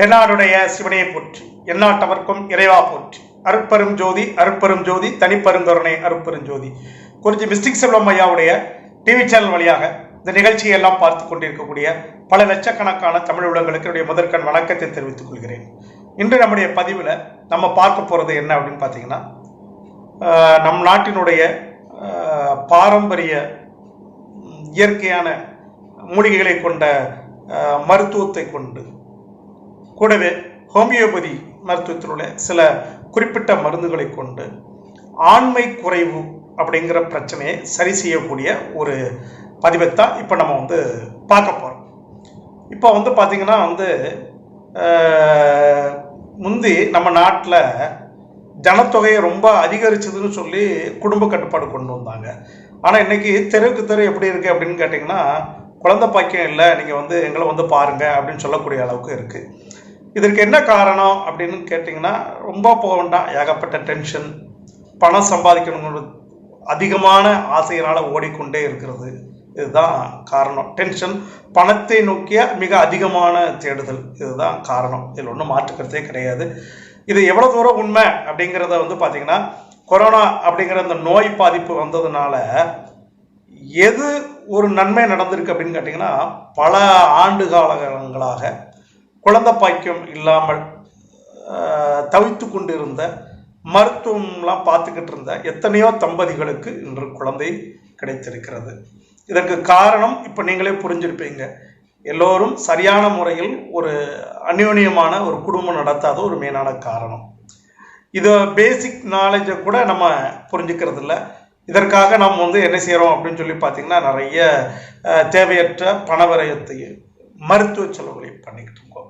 தென்னாடுடைய சிவனையை போற்றி எந்நாட்டவர்க்கும் இறைவா போற்றி. அருட்பெரும் ஜோதி அருட்பெரும் ஜோதி தனிப்பெருந்தொரணை அருட்பெரும் ஜோதி. குறிஞ்சி மிஸ்டிக் செல்வம் ஐயாவுடைய டிவி சேனல் வழியாக இந்த நிகழ்ச்சியை எல்லாம் பார்த்து கொண்டிருக்கக்கூடிய பல லட்சக்கணக்கான தமிழ் உலகங்களுக்கு என்னுடைய முதற்கண் வணக்கத்தை தெரிவித்துக் கொள்கிறேன். இன்று நம்முடைய பதிவில் நம்ம பார்க்க போகிறது என்ன அப்படின்னு பார்த்தீங்கன்னா நம் நாட்டினுடைய பாரம்பரிய இயற்கையான மூலிகைகளை கொண்ட மருத்துவத்தை கொண்டு கூடவே ஹோமியோபதி மருத்துவத்தில் சில குறிப்பிட்ட மருந்துகளை கொண்டு ஆண்மை குறைவு அப்படிங்கிற பிரச்சனையை சரி செய்யக்கூடிய ஒரு பதிவைத்தான் இப்போ நம்ம வந்து பார்க்க போகிறோம் இப்போ வந்து பார்த்தீங்கன்னா வந்து முந்தி நம்ம நாட்டில் ஜனத்தொகையை ரொம்ப அதிகரிச்சதுன்னு சொல்லி குடும்ப கட்டுப்பாடு கொண்டு வந்தாங்க. ஆனால் இன்னைக்கு தெருவுக்கு தெரு எப்படி இருக்குது அப்படின்னு கேட்டிங்கன்னா குழந்தை பாக்கியம் இல்லை நீங்கள் வந்து எங்களை வந்து பாருங்கள் அப்படின்னு சொல்லக்கூடிய அளவுக்கு இருக்குது இதற்கு என்ன காரணம் அப்படின்னு கேட்டிங்கன்னா ரொம்ப போக வேண்டாம். ஏகப்பட்ட டென்ஷன் பணம் சம்பாதிக்கணுங்கிற அதிகமான ஆசையினால் ஓடிக்கொண்டே இருக்கிறது. இதுதான் காரணம். டென்ஷன் பணத்தை நோக்கிய மிக அதிகமான தேடுதல். இதுதான் காரணம். இதில் ஒன்றும் மாற்றுக்கிறதே கிடையாது. இது எவ்வளோ தூரம் உண்மை அப்படிங்கிறத வந்து பார்த்திங்கன்னா கொரோனா அப்படிங்கிற அந்த நோய் பாதிப்பு வந்ததுனால எது ஒரு நன்மை நடந்திருக்கு அப்படின்னு கேட்டிங்கன்னா பல ஆண்டு காலங்களாக குழந்தை பாக்கியம் இல்லாமல் தவித்து கொண்டிருந்த மருத்துவம்லாம் பார்த்துக்கிட்டு இருந்த எத்தனையோ தம்பதிகளுக்கு இன்று குழந்தை கிடைத்திருக்கிறது. இதற்கு காரணம் இப்போ நீங்களே புரிஞ்சிருப்பீங்க. எல்லோரும் சரியான முறையில் ஒரு அந்யோன்யமான ஒரு குடும்பம் நடத்தாத ஒரு மெயினான காரணம். இது பேசிக் நாலேஜை கூட நம்ம புரிஞ்சுக்கிறது இல்லை இதற்காக நம்ம வந்து என்ன செய்கிறோம் அப்படின்னு சொல்லி பார்த்தீங்கன்னா நிறைய தேவையற்ற பணவரையத்தை மருத்துவ செலவுகளை பண்ணிக்கிட்டு இருக்கோம்.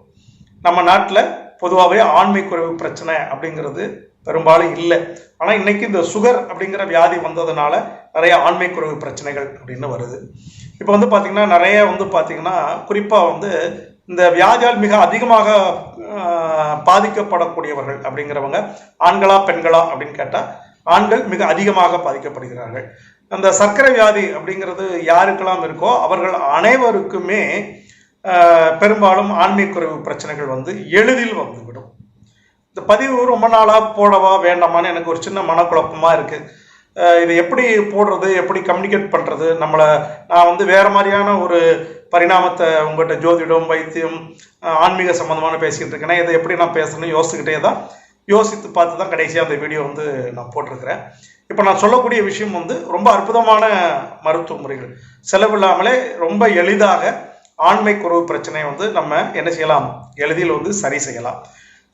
நம்ம நாட்டில் பொதுவாகவே ஆண்மை குறைவு பிரச்சனை அப்படிங்கிறது பெரும்பாலும் இல்லை. ஆனால் இன்னைக்கு இந்த சுகர் அப்படிங்கிற வியாதி வந்ததுனால நிறைய ஆண்மை குறைவு பிரச்சனைகள் அப்படின்னு வருது. இப்போ வந்து பார்த்தீங்கன்னா நிறைய வந்து பார்த்திங்கன்னா குறிப்பாக வந்து இந்த வியாதியால் மிக அதிகமாக பாதிக்கப்படக்கூடியவர்கள் அப்படிங்கிறவங்க ஆண்களா பெண்களா அப்படின்னு கேட்டால் ஆண்கள் மிக அதிகமாக பாதிக்கப்படுகிறார்கள். அந்த சர்க்கரை வியாதி அப்படிங்கிறது யாருக்கெல்லாம் இருக்கோ அவர்கள் அனைவருக்குமே பெரும்பாலும் ஆன்மீக குறைவு பிரச்சனைகள் வந்து எளிதில் வந்துவிடும். இந்த பதிவு ரொம்ப நாளாக போடவா வேண்டாமான்னு எனக்கு ஒரு சின்ன மனக்குழப்பமாக இருக்குது இதை எப்படி போடுறது எப்படி கம்யூனிகேட் பண்ணுறது நம்மளை நான் வந்து வேறு மாதிரியான ஒரு பரிணாமத்தை உங்கள்கிட்ட ஜோதிடம் வைத்தியம் ஆன்மீக சம்மந்தமான பேசிக்கிட்டு இருக்கேன். இதை எப்படி நான் பேசணும்னு யோசிச்சுக்கிட்டே தான் யோசித்து பார்த்து தான் கடைசியாக அந்த வீடியோ வந்து நான் போட்டிருக்கிறேன். இப்போ நான் சொல்லக்கூடிய விஷயம் வந்து ரொம்ப அற்புதமான மருத்துவ முறைகள். செலவில்லாமலே ரொம்ப எளிதாக ஆண்மை குறைவு பிரச்சனையை வந்து நம்ம என்ன செய்யலாம்? எளிதில் வந்து சரி செய்யலாம்.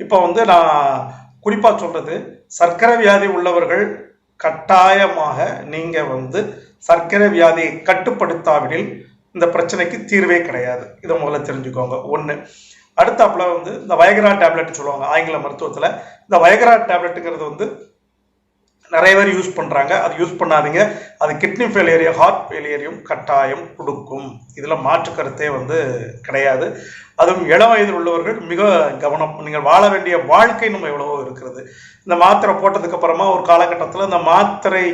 இப்போ வந்து நான் குறிப்பாக சொல்கிறது சர்க்கரை வியாதி உள்ளவர்கள் கட்டாயமாக நீங்கள் வந்து சர்க்கரை வியாதியை கட்டுப்படுத்தாவிடில் இந்த பிரச்சனைக்கு தீர்வே கிடையாது. இதை முதல்ல தெரிஞ்சுக்கோங்க. ஒன்று அடுத்தாப்புல வந்து இந்த வயகரா டேப்லெட் சொல்லுவாங்க ஆங்கில மருத்துவத்தில். இந்த வயகரா டேப்லெட்டுங்கிறது வந்து நிறைய பேர் யூஸ் பண்ணுறாங்க அது யூஸ் பண்ணாதீங்க. அது கிட்னி ஃபெயிலியரையும் ஹார்ட் ஃபெயிலியரையும் கட்டாயம் கொடுக்கும். இதில் மாற்று கருத்தே வந்து கிடையாது. அதுவும் இளம் வயதில் உள்ளவர்கள் மிக கவனம் நீங்கள் வாழ வேண்டிய வாழ்க்கை நம்ம எவ்வளவோ இருக்கிறது. இந்த மாத்திரை போட்டதுக்கு அப்புறமா ஒரு காலகட்டத்தில் இந்த மாத்திரை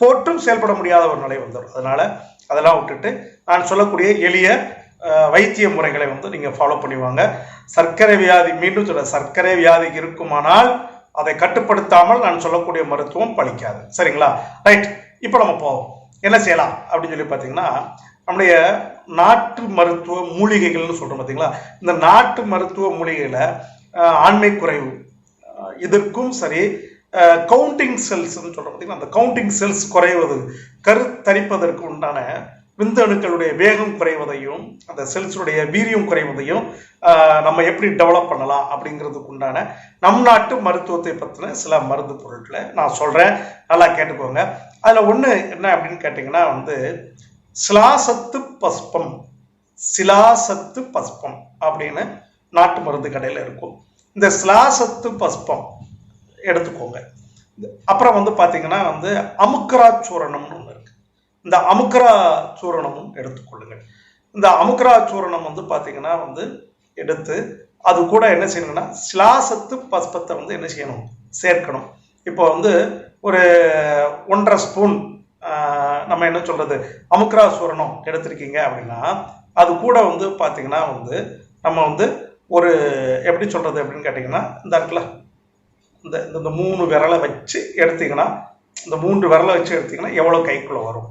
போட்டும் செயல்பட முடியாத ஒரு நிலை வந்துடும் அதனால் அதெல்லாம் விட்டுட்டு நான் சொல்லக்கூடிய எளிய வைத்திய முறைகளை வந்து நீங்கள் ஃபாலோ பண்ணுவாங்க. சர்க்கரை வியாதி மீண்டும் சொல்ல சர்க்கரை வியாதி இருக்குமானால் அதை கட்டுப்படுத்தாமல் நான் சொல்லக்கூடிய மருத்துவம் பழிக்காது. சரிங்களா? ரைட் இப்போ நம்ம போவோம். என்ன செய்யலாம்? அப்படின்னு சொல்லி பார்த்தீங்கன்னா நம்முடைய நாட்டு மருத்துவ மூலிகைகள்னு சொல்கிறோம் பார்த்தீங்களா? இந்த நாட்டு மருத்துவ மூலிகையில் ஆண்மை குறைவு இதற்கும் சரி கவுண்டிங் செல்ஸ்ன்னு சொல்கிறோம் பார்த்தீங்களா? அந்த கவுண்டிங் செல்ஸ் குறைவது கருத்தரிப்பதற்கு உண்டான விந்தணுக்களுடைய வேகம் குறைவதையும் அந்த செல்ஸுடைய வீரியம் குறைவதையும் நம்ம எப்படி டெவலப் பண்ணலாம் அப்படிங்கிறதுக்கு உண்டான நம் நாட்டு மருத்துவத்தை பற்றின சில மருந்து பொருட்களை நான் சொல்கிறேன் நல்லா கேட்டுக்கோங்க. அதில் ஒன்று என்ன அப்படின்னு கேட்டிங்கன்னா வந்து சிலாசத்து பஸ்பம் சிலாசத்து பஸ்பம் அப்படின்னு நாட்டு மருந்து கடையில் இருக்கும். இந்த சிலாசத்து பஸ்பம் எடுத்துக்கோங்க. அப்புறம் வந்து பார்த்தீங்கன்னா வந்து அமுக்கராச்சூரணம்னு இந்த அமுக்கரா சூரணமும் எடுத்துக்கொள்ளுங்கள். இந்த அமுக்கரா சூரணம் வந்து பார்த்தீங்கன்னா வந்து எடுத்து அது கூட என்ன செய்யணும்னா சிலாசத்து பஸ்பத்தை வந்து என்ன செய்யணும்? சேர்க்கணும். இப்போ வந்து ஒரு ஒன்றரை ஸ்பூன் நம்ம என்ன சொல்கிறது அமுக்கரா சூரணம் எடுத்திருக்கீங்க அப்படின்னா அது கூட வந்து பார்த்தீங்கன்னா வந்து நம்ம வந்து ஒரு எப்படி சொல்கிறது அப்படின்னு கேட்டிங்கன்னா இந்த இருக்குல்ல இந்த இந்த- இந்த மூணு விரலை வச்சு எடுத்தீங்கன்னா இந்த மூன்று விரலை வச்சு எடுத்தீங்கன்னா எவ்வளோ கைக்குள்ளே வரும்?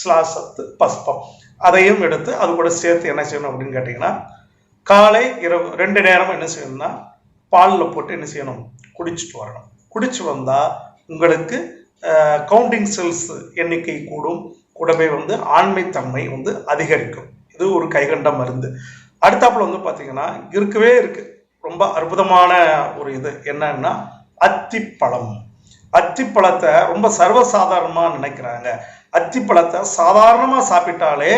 ஸ்லாசத்து பஸ்பம். அதையும் எடுத்து அது கூட சேர்த்து என்ன செய்யணும் அப்படின்னு கேட்டிங்கன்னா காலை இரவு ரெண்டு நேரம் என்ன செய்யணும்னா பாலில் போட்டு என்ன செய்யணும்? குடிச்சிட்டு வரணும். குடிச்சு வந்தால் உங்களுக்கு கவுண்டிங் செல்ஸ் எண்ணிக்கை கூடும். கூடவே வந்து ஆண்மைத்தன்மை வந்து அதிகரிக்கும். இது ஒரு கைகண்ட மருந்து. அடுத்தாப்புல வந்து பார்த்தீங்கன்னா இருக்கவே இருக்குது ரொம்ப அற்புதமான ஒரு இது என்னன்னா அத்திப்பழம். அத்திப்பழத்தை ரொம்ப சர்வசாதாரணமாக நினைக்கிறாங்க. அத்திப்பழத்தை சாதாரணமாக சாப்பிட்டாலே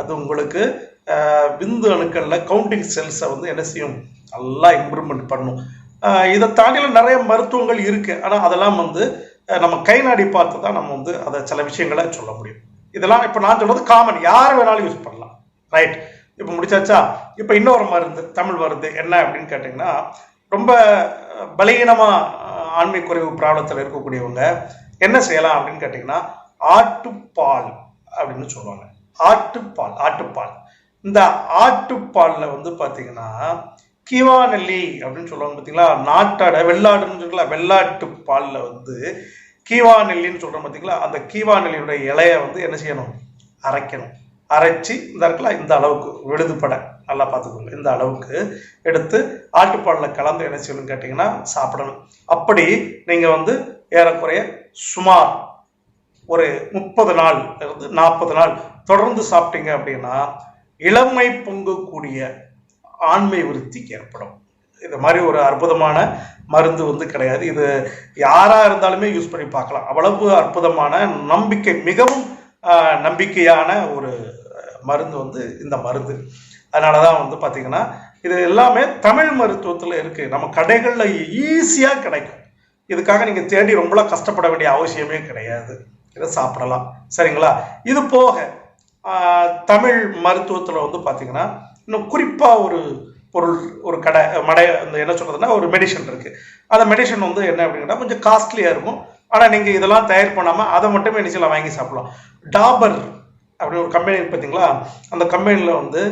அது உங்களுக்கு விந்து அணுக்களில் கவுண்டிங் செல்ஸை வந்து என்ன செய்யும்? நல்லா இம்ப்ரூவ்மெண்ட் பண்ணும். இதை தாண்டில நிறைய மருத்துவங்கள் இருக்குது ஆனால் அதெல்லாம் வந்து நம்ம கை நாடி பார்த்து தான் நம்ம வந்து அதை சில விஷயங்களை சொல்ல முடியும். இதெல்லாம் இப்போ நான் சொல்கிறது காமன் யார் வேணாலும் யூஸ் பண்ணலாம். ரைட் இப்போ முடிச்சாச்சா? இப்போ இன்னொரு மருந்து தமிழ் மருந்து என்ன அப்படின்னு கேட்டிங்கன்னா ரொம்ப பலகீனமாக ஆண்மை குறைவு பிராபலத்தில் இருக்கக்கூடியவங்க என்ன செய்யலாம் அப்படின்னு கேட்டிங்கன்னா ஆட்டுப்பால் அப்படின்னு சொல்லுவாங்க. ஆட்டுப்பால் ஆட்டுப்பால். இந்த ஆட்டுப்பாலில் வந்து பார்த்தீங்கன்னா கீவாநெல்லி அப்படின்னு சொல்லுவாங்க பார்த்தீங்களா நாட்டாட வெள்ளாடுன்னு இருக்குல்ல வெள்ளாட்டு பாலில் வந்து கீவாநெல்லின்னு சொல்கிறோம் பார்த்தீங்களா அந்த கீவாநெல்லியோட இலையை வந்து என்ன செய்யணும்? அரைக்கணும். அரைச்சி இந்த இருக்குல்ல இந்த அளவுக்கு விழுதுபட. நல்லா பார்த்துக்கோங்க. இந்த அளவுக்கு எடுத்து ஆட்டுப்பாலில் கலந்து என்ன செய்யணும்னு கேட்டிங்கன்னா சாப்பிடணும். அப்படி நீங்கள் வந்து ஏறக்குறைய சுமார் ஒரு முப்பது நாள் இருந்து நாற்பது நாள் தொடர்ந்து சாப்பிட்டீங்க அப்படின்னா இளமை பொங்கக்கூடிய ஆண்மை விருத்தி ஏற்படும். இது மாதிரி ஒரு அற்புதமான மருந்து வந்து கிடையாது. இது யாராக இருந்தாலுமே யூஸ் பண்ணி பார்க்கலாம். அவ்வளவு அற்புதமான நம்பிக்கை மிகவும் நம்பிக்கையான ஒரு மருந்து வந்து இந்த மருந்து. அதனால தான் வந்து பார்த்தீங்கன்னா இது எல்லாமே தமிழ் மருத்துவத்தில் இருக்குது நம்ம கடைகளில் ஈஸியாக கிடைக்கும். இதுக்காக நீங்கள் தேடி ரொம்பலாம் கஷ்டப்பட வேண்டிய அவசியமே கிடையாது. இதை சாப்பிடலாம். சரிங்களா? இது போக தமிழ் மருத்துவத்தில் வந்து பார்த்தீங்கன்னா இன்னும் குறிப்பாக ஒரு பொருள் ஒரு கடை மடை அந்த என்ன சொல்கிறதுனா ஒரு மெடிசன் இருக்குது அந்த மெடிசன் வந்து என்ன அப்படின்னா கொஞ்சம் காஸ்ட்லியாக இருக்கும். ஆனால் நீங்கள் இதெல்லாம் தயார் பண்ணாமல் அதை மட்டுமே என்ன வாங்கி சாப்பிடலாம். டாபர் அப்படின்னு ஒரு கம்பெனி பார்த்தீங்களா அந்த கம்பெனியில் வந்து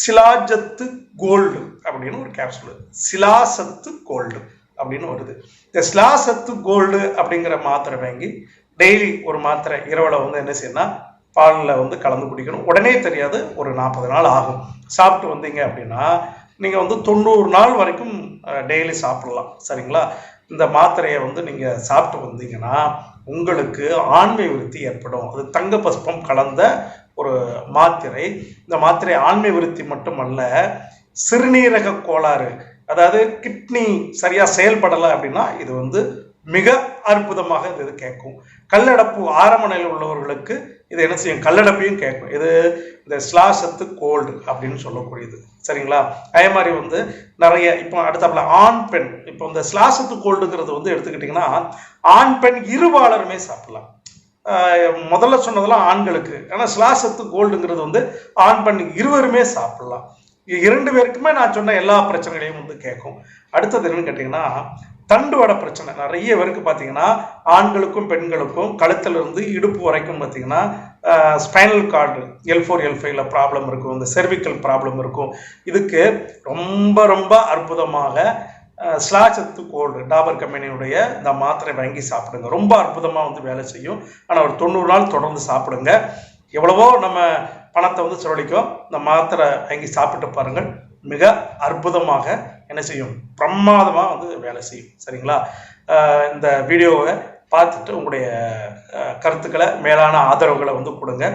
சிலாஜத்து கோல்டு அப்படின்னு ஒரு கேப்சூல் சிலாசத்து கோல்டு அப்படின்னு வருது. இந்த சிலாசத்து கோல்டு அப்படிங்கிற மாத்திரை வாங்கி டெய்லி ஒரு மாத்திரை இரவில் வந்து என்ன செய்யணும் பாலில் வந்து கலந்து குடிக்கணும். உடனே தெரியாது ஒரு நாற்பது நாள் ஆகும். சாப்பிட்டு வந்தீங்க அப்படின்னா நீங்கள் வந்து தொண்ணூறு நாள் வரைக்கும் டெய்லி சாப்பிடலாம். சரிங்களா? இந்த மாத்திரையை வந்து நீங்கள் சாப்பிட்டு வந்தீங்கன்னா உங்களுக்கு ஆண்மை விருத்தி ஏற்படும். அது தங்க பஸ்பம் கலந்த ஒரு மாத்திரை. இந்த மாத்திரை ஆண்மை விருத்தி மட்டுமல்ல சிறுநீரக கோளாறு அதாவது கிட்னி சரியாக செயல்படலை அப்படின்னா இது வந்து மிக அற்புதமாக இது கேட்கும். கல்லடப்பு ஆரம்ப நிலையில் உள்ளவர்களுக்கு இது என்ன செய்யும்? கல்லடப்பையும் கேட்கும். இது இந்த ஸ்லாசத்து கோல்டு அப்படின்னு சொல்லக்கூடியது. சரிங்களா? அதே மாதிரி வந்து நிறைய இப்போ அடுத்தாப்புல ஆண் பெண். இப்போ இந்த ஸ்லாசத்து கோல்டுங்கிறது வந்து எடுத்துக்கிட்டிங்கன்னா ஆண் பெண் இருபாலருமே சாப்பிடலாம். முதல்ல சொன்னதெல்லாம் ஆண்களுக்கு. ஆனால் ஸ்லாசத்து கோல்டுங்கிறது வந்து ஆண் பெண் இருவருமே சாப்பிடலாம். இரண்டு பேருக்குமே நான் சொன்ன எல்லா பிரச்சனைகளையும் வந்து கேட்கும். அடுத்தது என்னன்னு கேட்டிங்கன்னா தண்டுவட பிரச்சனை. நிறைய பேருக்கு பார்த்தீங்கன்னா ஆண்களுக்கும் பெண்களுக்கும் கழுத்துல இருந்து இடுப்பு வரைக்கும் பார்த்தீங்கன்னா spinal cord L four L ஃபைவ்ல ப்ராப்ளம் இருக்கும். இந்த செர்விக்கல் ப்ராப்ளம் இருக்கும். இதுக்கு ரொம்ப ரொம்ப அற்புதமாக ஸ்லாச்சத்து கோல்டு டாபர் கம்பெனியுடைய இந்த மாத்திரை வாங்கி சாப்பிடுங்க. ரொம்ப அற்புதமாக வந்து வேலை செய்யும். ஆனால் ஒரு தொண்ணூறு நாள் தொடர்ந்து சாப்பிடுங்க. எவ்வளவோ நம்ம பணத்தை வந்து செலவழிக்கும் இந்த மாத்திரை வாங்கி சாப்பிட்டு பாருங்கள். மிக அற்புதமாக என்ன செய்யும்? பிரமாதமாக வந்து வேலை செய்யும். சரிங்களா? இந்த வீடியோவை பார்த்துட்டு உங்களுடைய கருத்துக்களை மேலான ஆதரவுகளை வந்து கொடுங்க.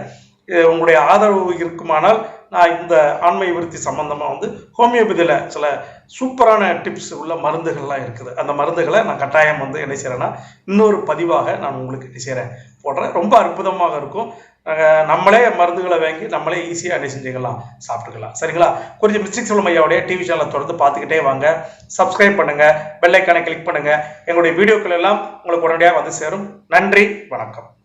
இது உங்களுடைய ஆதரவு இருக்குமானால் நான் இந்த ஆண்மை விருத்தி சம்பந்தமாக வந்து ஹோமியோபதியில் சில சூப்பரான டிப்ஸ் உள்ள மருந்துகள்லாம் இருக்குது. அந்த மருந்துகளை நான் கட்டாயம் வந்து என்ன செய்கிறேன்னா இன்னொரு பதிவாக நான் உங்களுக்கு என்ன செய்கிறேன் போடுறேன். ரொம்ப அற்புதமாக இருக்கும். நம்மளே மருந்துகளை வாங்கி நம்மளே ஈஸியாக என்ன செஞ்சுக்கலாம் சாப்பிட்டுக்கலாம். சரிங்களா? குறிஞ்சி மிஸ்டிக் சொல்லும் ஐயாவுடைய டிவி சேனலை தொடர்ந்து பார்த்துக்கிட்டே வாங்க. சப்ஸ்கிரைப் பண்ணுங்க. பெல்லைக்கானை கிளிக் பண்ணுங்க. எங்களுடைய வீடியோக்கள் எல்லாம் உங்களுக்கு உடனடியாக வந்து சேரும். நன்றி. வணக்கம்.